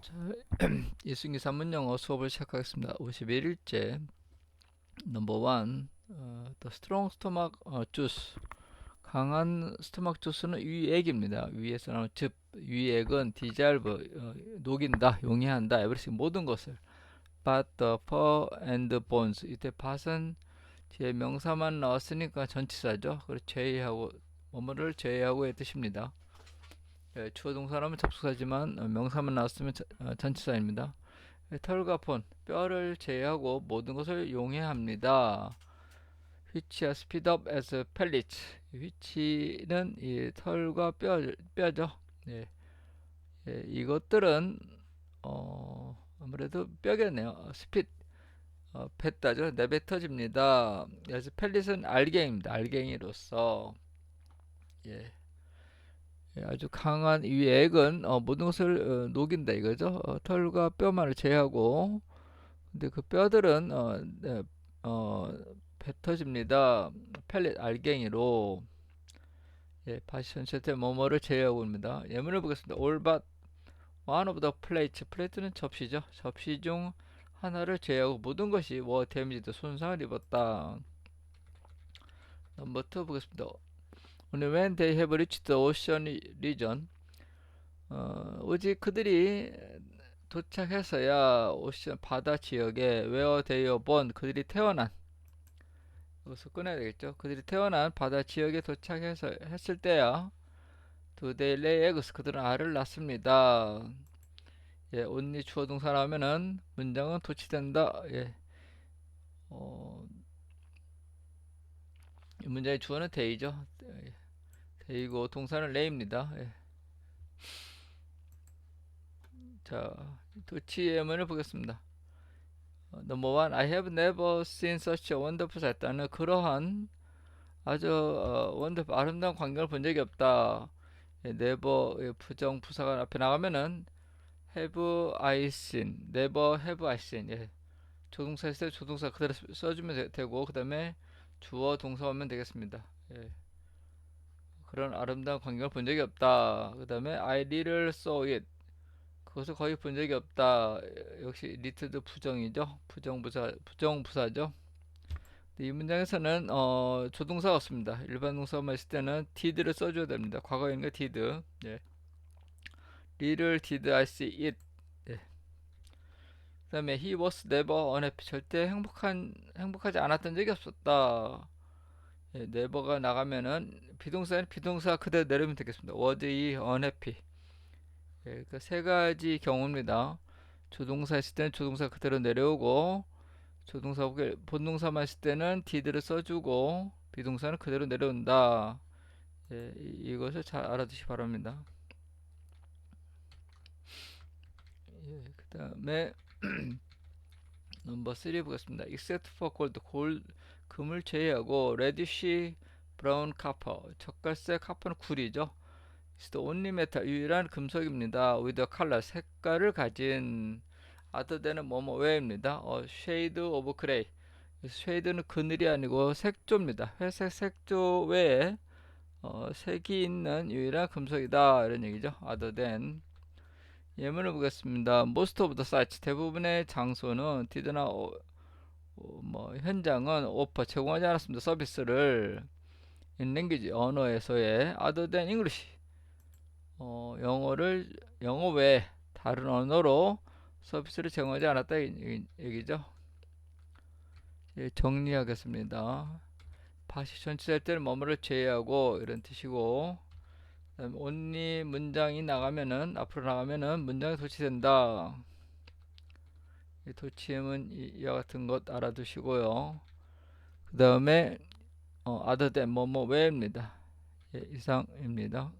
자, 이승기 산문영어 수업을 시작하겠습니다. 51일째 넘버 원 어, The strong stomach 어, juice 강한 스토막 주스는 위액입니다. 위에서 나오는 즙 위액은 디잘브 어, 녹인다, 용해한다, 에브리싱 모든 것을 but the fur and bones 이때 밭은 뒤에 명사만 나왔으니까 전치사죠. 그리고 제외하고 뭐뭐를 제외하고의 뜻입니다. 예, 주어 동사라면 접속사지만 어, 명사만 나왔으면 저- 어, 전치사입니다. 예, 털과 본, 뼈를 제외하고 모든 것을 용해합니다. speed up as pellets. which는 이 털과 뼈, 뼈죠. 예. 예, 이것들은 어, 아무래도 뼈겠네요. 어, 스핏 어, 뱉다죠. 내뱉어집니다. 그래서 펠릿은 알갱이입니다. 알갱이로서 예. 예, 아주 강한 이 액은 어, 모든 것을 어, 녹인다 이거죠. 어, 털과 뼈만을 제외하고 근데 그 뼈들은 어, 네, 어, 뱉어집니다. 펠릿 알갱이로 예, 파시션 셔틀 뭐뭐를 제외하고 입니다. 예문을 보겠습니다. But one of the plates. 플레이트는 접시죠. 접시 중 하나를 제외하고 모든 것이 워 데미지드 손상을 입었다. 넘버 2 보겠습니다. 오늘 when they have reached the ocean region 어, 오직 그들이 도착해서야 오션 바다 지역에 where they were born 그들이 태어난 여기서 꺼내야 되겠죠. 그들이 태어난 바다 지역에 도착해서 했을 때야 do they lay eggs 그들은 알을 낳습니다. 예, only 주어 동사 나오면은 문장은 도치된다. 예. 어, 이 문장의 주어는 데이죠. 예. 데이고 동사는 lay입니다. 예. 자, 도치 예문을 보겠습니다. 넘버 원, I have never seen such a wonderful sight. 나는 그러한 아주 어, 원더풀 아름다운 광경을 본 적이 없다. 예, never 예, 부정 부사가 앞에 나가면은 have I seen, never have I seen. 예. 조동사 있을 때 조동사 그대로 쓰- 써주면 되, 되고 그 다음에 주어 동사 오면 되겠습니다. 예. 그런 아름다운 광경을 본 적이 없다. 그 다음에 I little saw it. 그것을 거의 본 적이 없다. 예, 역시 리트도 부정이죠. 부정부사 부정부사죠. 이 문장에서는 어, 조동사가 없습니다. 일반 동사만 있을 때는 did를 써줘야 됩니다. 과거형과 did. 예. little did I see it. 예. 그다음에 he was never unhappy. 절대 행복한 행복하지 않았던 적이 없었다. 예, never가 나가면은 비동사는 비동사 그대로 내리면 되겠습니다. was he unhappy. 예, 그세 가지 경우입니다. 조동사 있을 때는 조동사 그대로 내려오고 조동사 본동사만 있을 때는 did를 써주고 비동사는 그대로 내려온다. 예, 이- 이것을 잘 알아두시 기 바랍니다. 예, 그 다음에 넘버 3 보겠습니다. except for gold, 골, 금을 제외하고 reddish brown copper, 젓갈색 카퍼는 굴이죠. is the only metal, 유일한 금속입니다. with a color, 색깔을 가진 other than은 뭐뭐 외입니다. 어, shade of gray, 쉐이드는 그늘이 아니고 색조입니다. 회색 색조 외에 어, 색이 있는 유일한 금속이다 이런 얘기죠. other than 예문을 보겠습니다. Most of the sites 대부분의 장소는 did나 어, 어, 뭐 현장은 오퍼 제공하지 않았습니다. 서비스를 in language 언어에서의 other than English 어, 영어를 영어 외에 다른 언어로 서비스를 제공하지 않았다 얘기죠. 예, 정리하겠습니다. 다시 전치할 때는 뭐뭐를 제외하고 이런 뜻이고 only 문장이 나가면은 앞으로 나가면은 문장이 도치된다. 이 도치음은 이- 이와 같은 것 알아두시고요. 그 다음에 어, other than 뭐뭐 외입니다. 예, 이상입니다.